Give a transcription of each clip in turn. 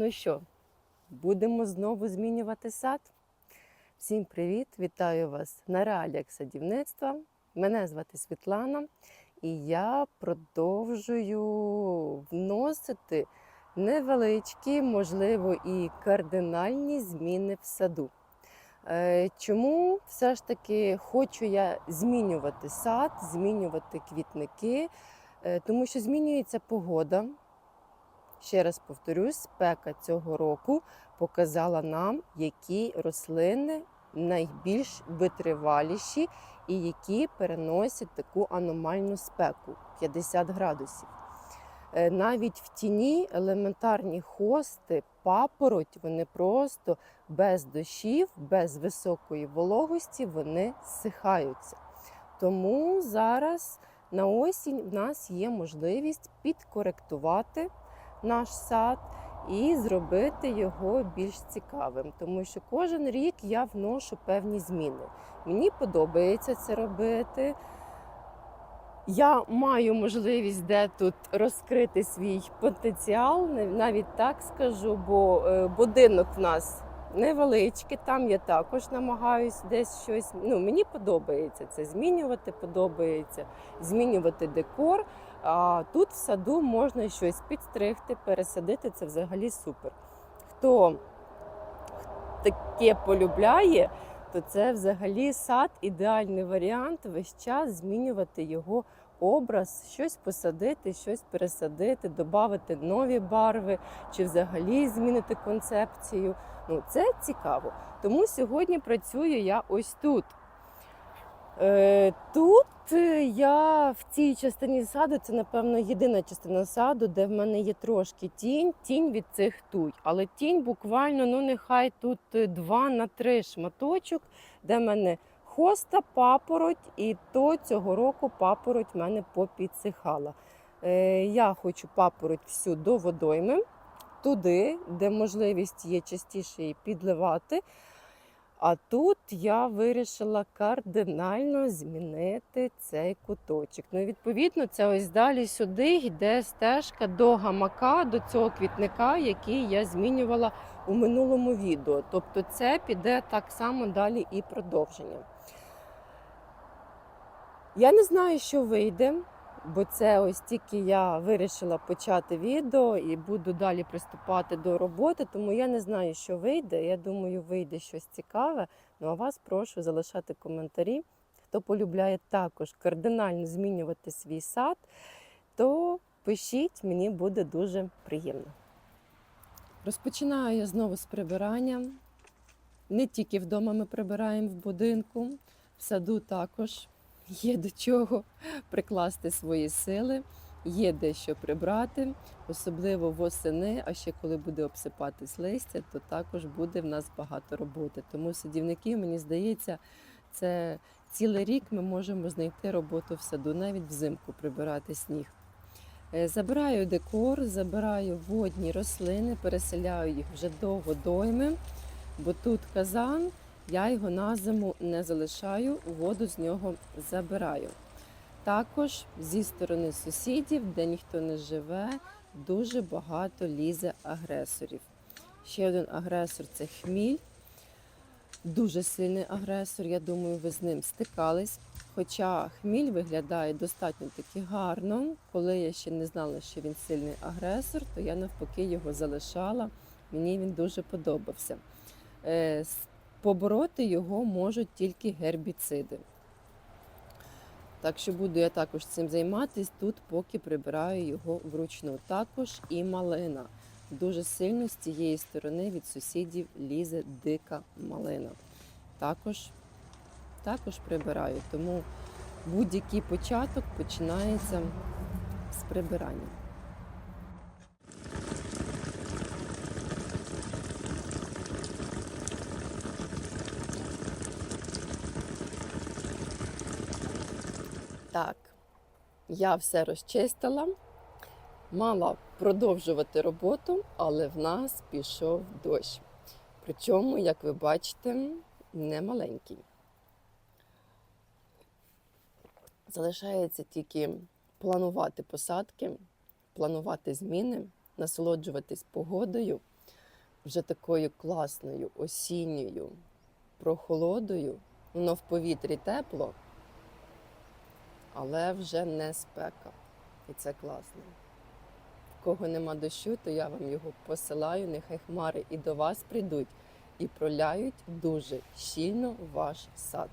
Ну що, будемо знову змінювати сад? Всім привіт! Вітаю вас на реаліях садівництва. Мене звати Світлана, і я продовжую вносити невеличкі, можливо, і кардинальні зміни в саду. Е, Чому все ж таки хочу я змінювати сад, змінювати квітники? Е, Тому що змінюється погода. Ще раз повторюсь, спека цього року показала нам, які рослини найбільш витриваліші і які переносять таку аномальну спеку 50 градусів. Е, Навіть в тіні елементарні хости, папороть, вони просто без дощів, без високої вологості вони зсихаються. Тому зараз на осінь в нас є можливість підкоректувати наш сад і зробити його більш цікавим, тому що кожен рік я вношу певні зміни. Мені подобається це робити. Я маю можливість де тут розкрити свій потенціал, навіть так скажу, бо е, будинок в нас невеличкий, там я також намагаюся десь щось. Ну, мені подобається це змінювати, подобається змінювати декор. А тут в саду можна щось підстригти, пересадити. Це взагалі супер. Хто таке полюбляє, то це взагалі сад ідеальний варіант весь час змінювати його образ, щось посадити, щось пересадити, додати нові барви чи взагалі змінити концепцію. Ну, це цікаво. Тому сьогодні працюю я ось тут. Е, Тут я в цій частині саду, це, напевно, єдина частина саду, де в мене є трошки тінь, тінь від цих туй. Але тінь буквально, ну нехай тут 2 на 3 шматочок, де в мене хоста, папороть, і то цього року папороть в мене попідсихала. Е, Я хочу папороть всю до водойми, туди, де можливість є частіше її підливати. А тут я вирішила кардинально змінити цей куточок. Ну, і відповідно, це ось далі сюди йде стежка до гамака, до цього квітника, який я змінювала у минулому відео. Тобто це піде так само далі і продовження. Я не знаю, що вийде, бо це ось тільки я вирішила почати відео і буду далі приступати до роботи, тому я не знаю, що вийде. Я думаю, вийде щось цікаве. Ну а вас прошу залишати коментарі. Хто полюбляє також кардинально змінювати свій сад, то пишіть, мені буде дуже приємно. Розпочинаю я знову з прибирання. Не тільки вдома ми прибираємо в будинку, в саду також є до чого прикласти свої сили, є де що прибрати, особливо восени, а ще коли буде обсипатись листя, то також буде в нас багато роботи. Тому садівники, мені здається, це цілий рік ми можемо знайти роботу в саду, навіть взимку прибирати сніг. Е, Забираю декор, забираю водні рослини, переселяю їх вже до водойми, бо тут казан, я його на зиму не залишаю, воду з нього забираю. Також зі сторони сусідів, де ніхто не живе, дуже багато лізе агресорів. Ще один агресор це хміль. Дуже сильний агресор. Я думаю, ви з ним стикались. Хоча хміль виглядає достатньо таки гарно. Коли я ще не знала, що він сильний агресор, то я навпаки його залишала. Мені він дуже подобався. Побороти його можуть тільки гербіциди. Так що буду я також цим займатися тут, поки прибираю його вручну. Також і малина. Дуже сильно з цієї сторони від сусідів лізе дика малина. Також, також прибираю. Тому будь-який початок починається з прибирання. Так, я все розчистила. Мала продовжувати роботу, але в нас пішов дощ. Причому, як ви бачите, не маленький. Залишається тільки планувати посадки, планувати зміни, насолоджуватись погодою. вже такою класною осінньою прохолодою. Воно в повітрі тепло, але вже не спека. І це класно. В кого нема дощу, то я вам його посилаю. Нехай хмари і до вас прийдуть і проляють дуже щільно ваш сад.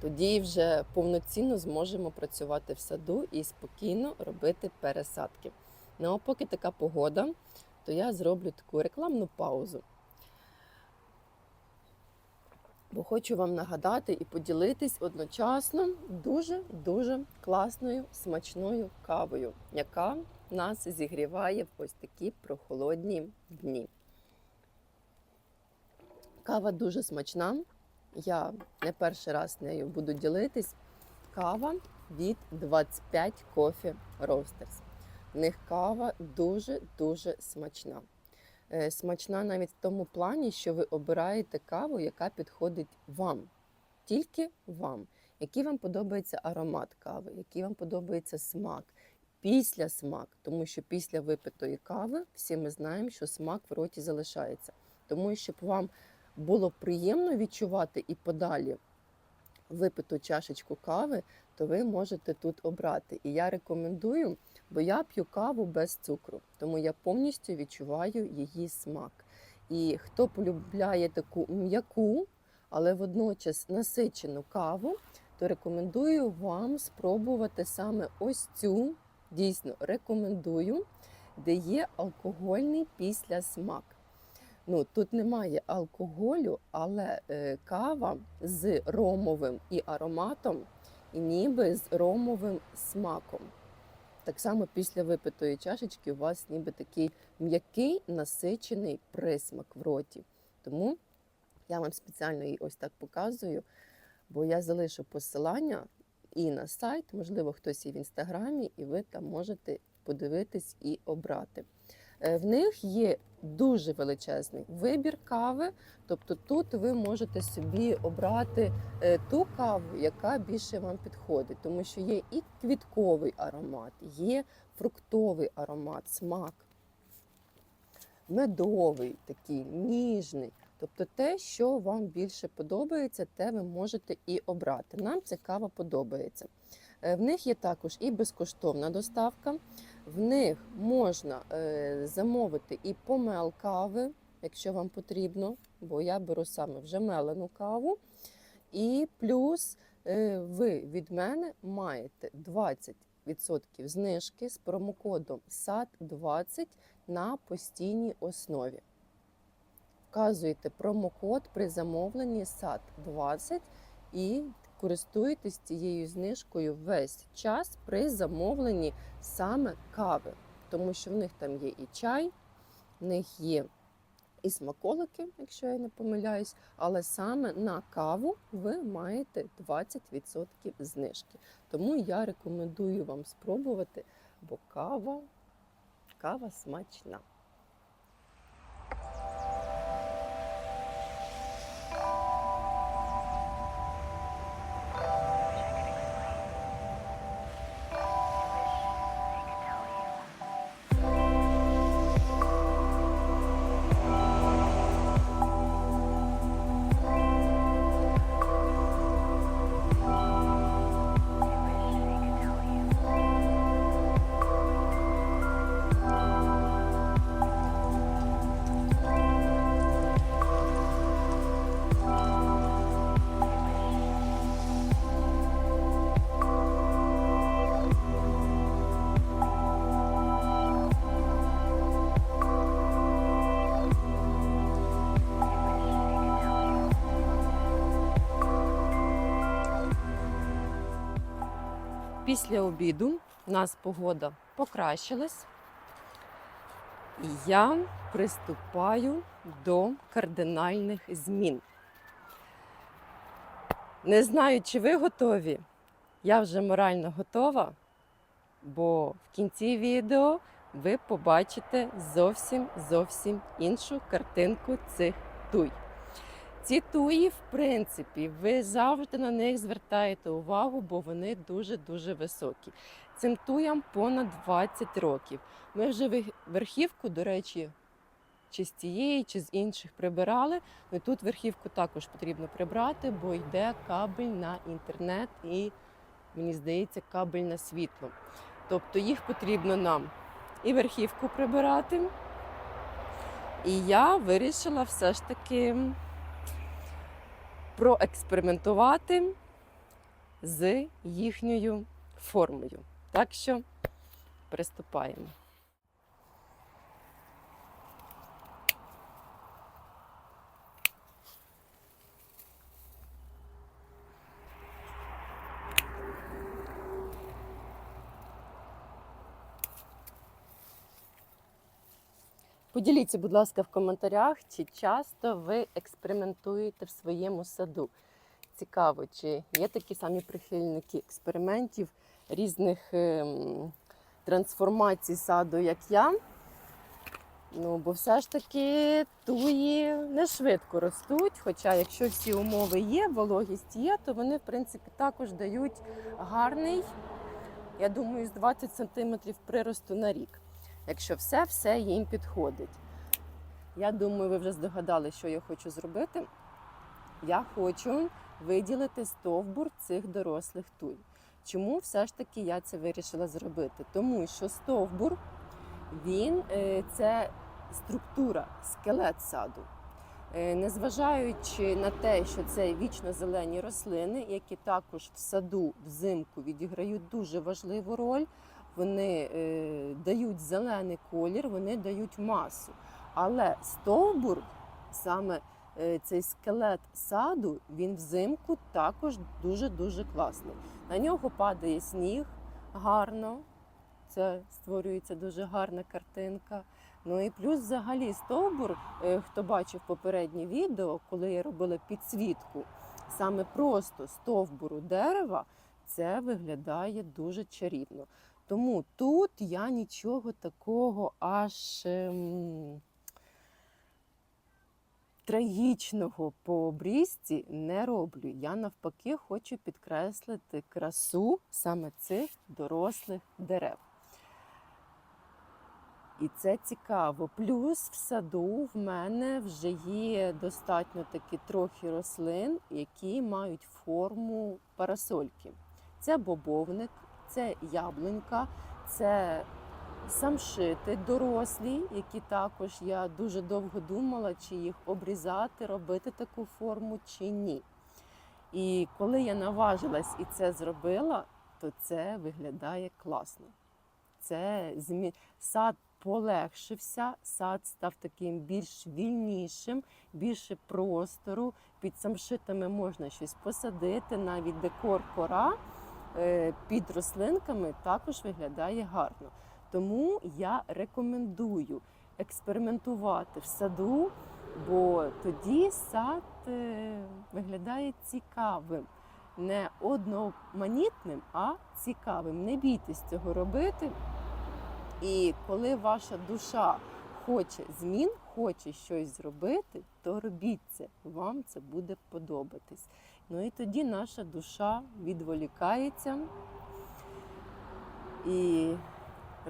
Тоді вже повноцінно зможемо працювати в саду і спокійно робити пересадки. Ну а поки така погода, то я зроблю таку рекламну паузу. Бо хочу вам нагадати і поділитись одночасно дуже-дуже класною смачною кавою, яка нас зігріває в ось такі прохолодні дні. Кава дуже смачна. Я не перший раз нею буду ділитись. Кава від 25 Coffee Roasters. В них кава дуже-дуже смачна. Е, Смачна навіть в тому плані, що ви обираєте каву, яка підходить вам, тільки вам. Який вам подобається аромат кави, який вам подобається смак, після смак, тому що після випитої кави всі ми знаємо, що смак в роті залишається. Тому щоб вам було приємно відчувати і подалі випиту чашечку кави, то ви можете тут обрати. І я рекомендую, бо я п'ю каву без цукру, тому я повністю відчуваю її смак. І хто полюбляє таку м'яку, але водночас насичену каву, то рекомендую вам спробувати саме ось цю, дійсно рекомендую, де є алкогольний післясмак. Ну, тут немає алкоголю, але е, кава з ромовим і ароматом, і ніби з ромовим смаком. Так само після випитої чашечки у вас ніби такий м'який насичений присмак в роті. Тому я вам спеціально її ось так показую, бо я залишу посилання і на сайт, можливо, хтось і в інстаграмі, і ви там можете подивитись і обрати. Е, В них є дуже величезний вибір кави, тобто тут ви можете собі обрати е, ту каву, яка більше вам підходить, тому що є і квітковий аромат, є фруктовий аромат, смак, медовий такий, ніжний. Тобто те, що вам більше подобається, те ви можете і обрати. Нам ця кава подобається. Е, В них є також і безкоштовна доставка. В них можна е, замовити і помел кави, якщо вам потрібно, бо я беру саме вже мелену каву. І плюс е, ви від мене маєте 20% знижки з промокодом SAT20 на постійній основі. Вказуєте промокод при замовленні SAT20 і користуєтесь цією знижкою весь час при замовленні саме кави, тому що в них там є і чай, в них є і смаколики, якщо я не помиляюсь, але саме на каву ви маєте 20% знижки. Тому я рекомендую вам спробувати, бо кава, кава смачна. Після обіду у нас погода покращилась, і я приступаю до кардинальних змін. Не знаю, чи ви готові. Я вже морально готова, бо в кінці відео ви побачите зовсім зовсім іншу картинку цих туй. Ці туї, в принципі, ви завжди на них звертаєте увагу, бо вони дуже-дуже високі. Цим туям понад 20 років. Ми вже верхівку, до речі, чи з цієї, чи з інших прибирали. Ну тут верхівку також потрібно прибрати, бо йде кабель на інтернет і, мені здається, кабель на світло. Тобто їх потрібно нам і верхівку прибирати. І я вирішила все ж таки проекспериментувати з їхньою формою. Так що приступаємо. Поділіться, будь ласка, в коментарях, чи часто ви експериментуєте в своєму саду. Цікаво, чи є такі самі прихильники експериментів різних ем, трансформацій саду, як я. Ну, бо все ж таки туї не швидко ростуть. Хоча, якщо всі умови є, вологість є, то вони, в принципі, також дають гарний, я думаю, з 20 см приросту на рік. Якщо все, все їм підходить. Я думаю, ви вже здогадали, що я хочу зробити. Я хочу виділити стовбур цих дорослих туй. Чому все ж таки я це вирішила зробити? Тому що стовбур він е, це структура, скелет саду. Е, Незважаючи на те, що це вічно зелені рослини, які також в саду взимку відіграють дуже важливу роль, вони е, дають зелений колір, вони дають масу. Але стовбур, саме е, цей скелет саду, він взимку також дуже-дуже класний. На нього падає сніг гарно, це створюється дуже гарна картинка. Ну і плюс взагалі стовбур, е, хто бачив попереднє відео, коли я робила підсвітку, саме просто стовбуру дерева, це виглядає дуже чарівно. Тому тут я нічого такого аж ем, трагічного по обрізці не роблю. Я навпаки хочу підкреслити красу саме цих дорослих дерев. І це цікаво. Плюс в саду в мене вже є достатньо таки трохи рослин, які мають форму парасольки. Це бобовник, це яблунька, це самшити дорослі, які також я дуже довго думала, чи їх обрізати, робити таку форму чи ні. І коли я наважилась і це зробила, то це виглядає класно. Це змі... сад полегшився, сад став таким більш вільнішим, більше простору. Під самшитами можна щось посадити, навіть декор кора під рослинками також виглядає гарно. Тому я рекомендую експериментувати в саду, бо тоді сад е, виглядає цікавим. Не одноманітним, а цікавим. Не бійтесь цього робити. І коли ваша душа хоче змін, хоче щось зробити, то робіть це. Вам це буде подобатись. Ну і тоді наша душа відволікається і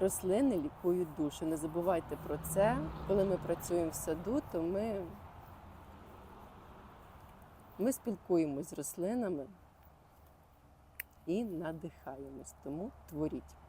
рослини лікують душу. Не забувайте про це. Коли ми працюємо в саду, то ми, ми спілкуємось з рослинами і надихаємось. Тому творіть.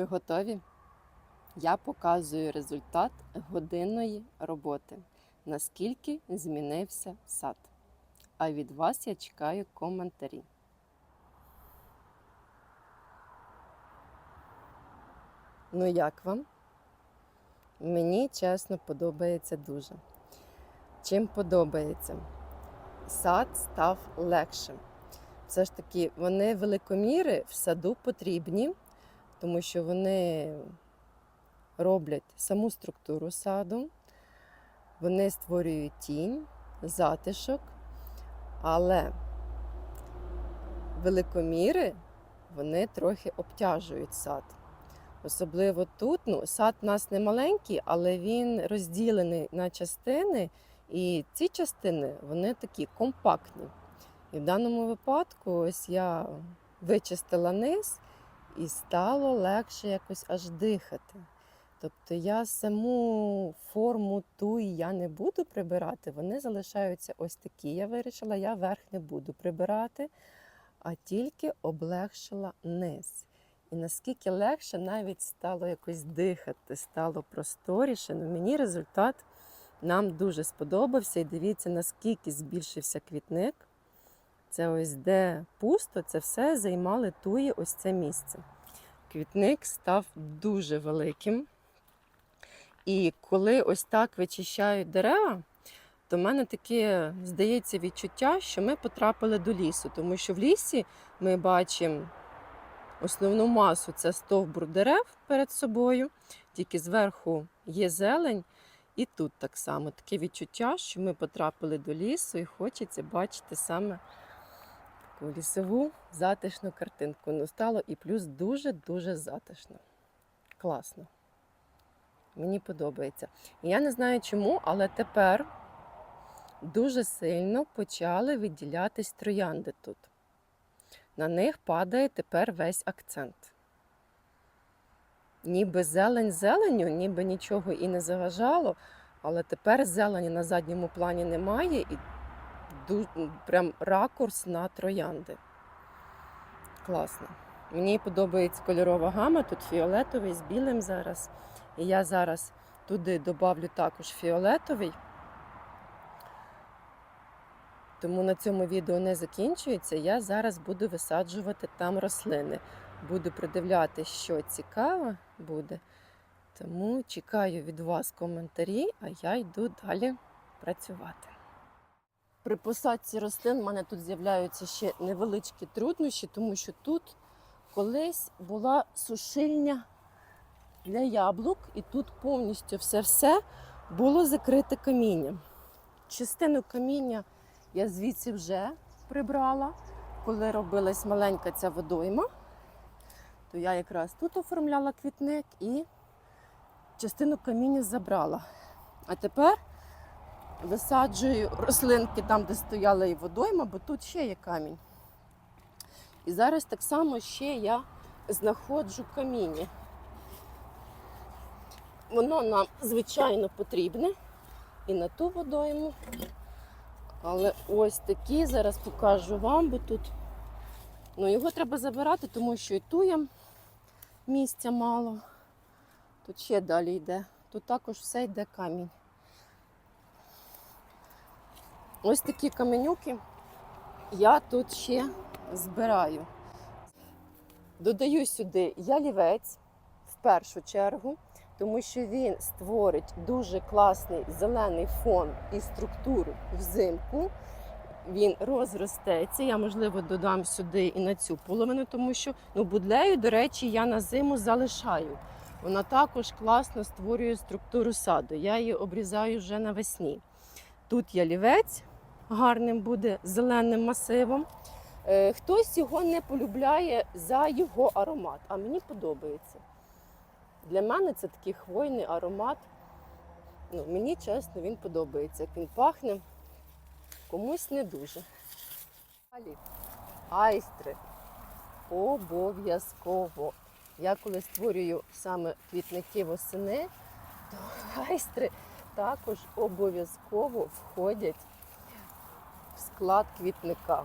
Ви готові? Я показую результат годинної роботи. Наскільки змінився сад. А від вас я чекаю коментарі. Ну, як вам? Мені чесно подобається дуже. Чим подобається? Сад став легшим. Все ж таки, вони великоміри в саду потрібні, тому що вони роблять саму структуру саду, вони створюють тінь, затишок, але великоміри вони трохи обтяжують сад. Особливо тут, ну, сад у нас не маленький, але він розділений на частини, і ці частини вони такі компактні. І в даному випадку ось я вичистила низ і стало легше якось аж дихати. Тобто я саму форму ту і я не буду прибирати, вони залишаються ось такі. Я вирішила, я верх не буду прибирати, а тільки облегшила низ. І наскільки легше навіть стало якось дихати, стало просторіше. Ну, мені результат нам дуже сподобався. І дивіться, наскільки збільшився квітник. Це ось де пусто, це все займали туї ось це місце. Квітник став дуже великим. І коли ось так вичищають дерева, то в мене таке здається відчуття, що ми потрапили до лісу, тому що в лісі ми бачимо основну масу це стовбур дерев перед собою, тільки зверху є зелень. І тут так само таке відчуття, що ми потрапили до лісу і хочеться бачити саме таку лісову затишну картинку. Ну, стало і плюс дуже-дуже затишно. Класно. Мені подобається. Я не знаю чому, але тепер дуже сильно почали виділятись троянди тут. На них падає тепер весь акцент. Ніби зелень зеленю, ніби нічого і не заважало, але тепер зелені на задньому плані немає і прям ракурс на троянди. Класно. Мені подобається кольорова гама, тут фіолетовий з білим зараз. І я зараз туди додавлю також фіолетовий. Тому на цьому відео не закінчується. Я зараз буду висаджувати там рослини. Буду придивляти, що цікаво буде. Тому чекаю від вас коментарі, а я йду далі працювати. При посадці рослин в мене тут з'являються ще невеличкі труднощі, тому що тут колись була сушильня для яблук, і тут повністю все-все було закрите камінням. Частину каміння я звідси вже прибрала. Коли робилась маленька ця водойма, то я якраз тут оформляла квітник і частину каміння забрала. А тепер висаджую рослинки там, де стояла і водойма, бо тут ще є камінь. І зараз так само ще я знаходжу каміння. Воно нам, звичайно, потрібне і на ту водойму. Але ось такі зараз покажу вам, бо тут ну, його треба забирати, тому що і туєм місця мало. Тут ще далі йде. Тут також все йде камінь. Ось такі каменюки я тут ще збираю. Додаю сюди ялівець в першу чергу, тому що він створить дуже класний зелений фон і структуру взимку. Він розростеться. Я, можливо, додам сюди і на цю половину, тому що ну, будлею, до речі, я на зиму залишаю. Вона також класно створює структуру саду. Я її обрізаю вже навесні. Тут ялівець гарним буде зеленим масивом. Е, Хтось його не полюбляє за його аромат, а мені подобається. Для мене це такий хвойний аромат. Ну, мені чесно, він подобається. Як він пахне, комусь не дуже. Далі. Айстри. Обов'язково. Я коли створюю саме квітники восени, то айстри також обов'язково входять склад квітника.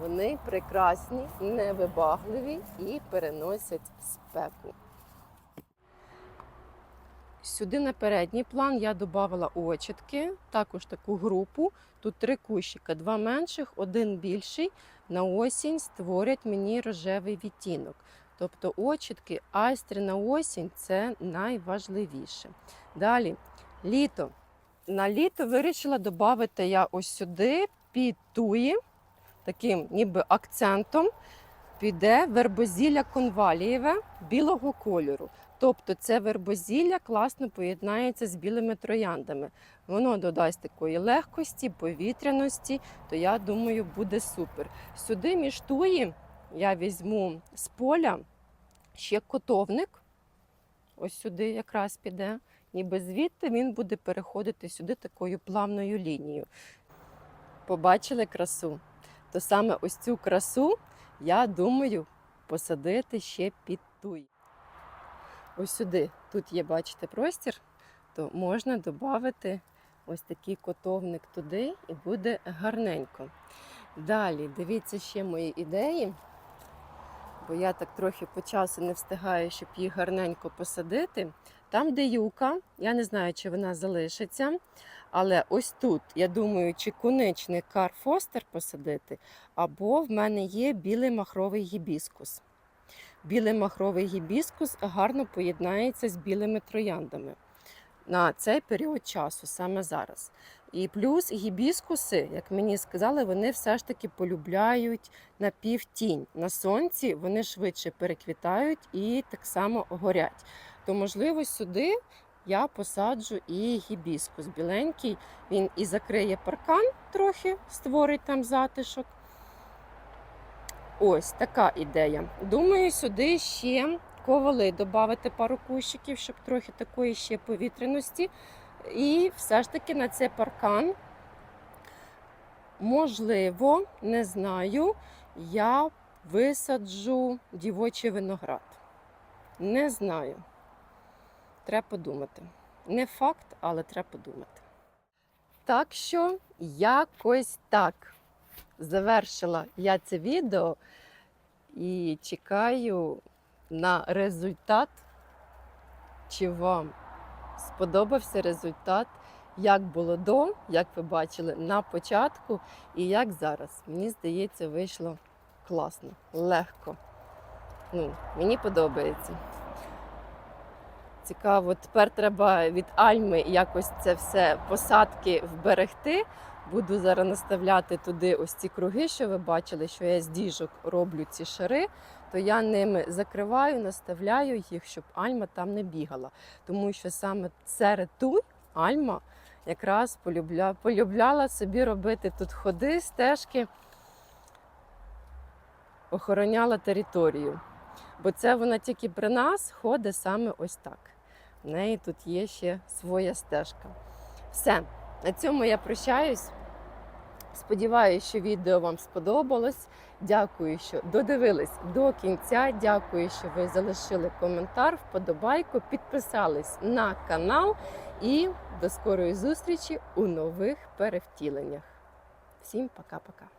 Вони прекрасні, невибагливі і переносять спеку. Сюди на передній план я додавала очітки, також таку групу. Тут три кущика, два менших, один більший. На осінь створять мені рожевий відтінок. Тобто очітки, айстри на осінь це найважливіше. Далі, літо. На літо вирішила додати я ось сюди під туї, таким ніби акцентом, піде вербозілля конвалієве білого кольору. Тобто це вербозілля класно поєднається з білими трояндами. Воно додасть такої легкості, повітряності, то я думаю, буде супер. Сюди між туї я візьму з поля ще котовник. Ось сюди якраз піде. Ніби звідти він буде переходити сюди такою плавною лінією. Побачили красу? То саме ось цю красу, я думаю, посадити ще під туй. Ось сюди, тут є, бачите, простір, то можна додати ось такий котовник туди і буде гарненько. Далі, дивіться ще мої ідеї, бо я так трохи по часу не встигаю, щоб їх гарненько посадити. Там, де юка, я не знаю, чи вона залишиться. Але ось тут, я думаю, чи коничний Кар Фостер посадити, або в мене є білий махровий гібіскус. Білий махровий гібіскус гарно поєднається з білими трояндами на цей період часу, саме зараз. І плюс гібіскуси, як мені сказали, вони все ж таки полюбляють на півтінь. На сонці вони швидше переквітають і так само горять. То, можливо, сюди я посаджу і гібіскус біленький. Він і закриє паркан трохи, створить там затишок. Ось така ідея. Думаю, сюди ще ковали додати пару кущиків, щоб трохи такої ще повітряності. І все ж таки на цей паркан, можливо, не знаю, я висаджу дівочий виноград. Не знаю. Треба подумати. Не факт, але треба подумати. Так що якось так завершила я це відео і чекаю на результат. Чи вам сподобався результат? Як було до, як ви бачили на початку, і як зараз. Мені здається, вийшло класно, легко. Ну, Мені подобається. Цікаво, тепер треба від Альми якось це все посадки вберегти. Буду зараз наставляти туди ось ці круги, що ви бачили, що я з діжок роблю ці шари, то я ними закриваю, наставляю їх, щоб Альма там не бігала. Тому що саме серед туй Альма якраз полюбля... полюбляла собі робити тут ходи, стежки, охороняла територію. Бо це вона тільки при нас ходить саме ось так. Неї тут є ще своя стежка. Все, на цьому я прощаюсь. Сподіваюся, що відео вам сподобалось. Дякую, що додивились до кінця. Дякую, що ви залишили коментар, вподобайку, підписались на канал і до скорої зустрічі у нових перевтіленнях. Всім пока-пока.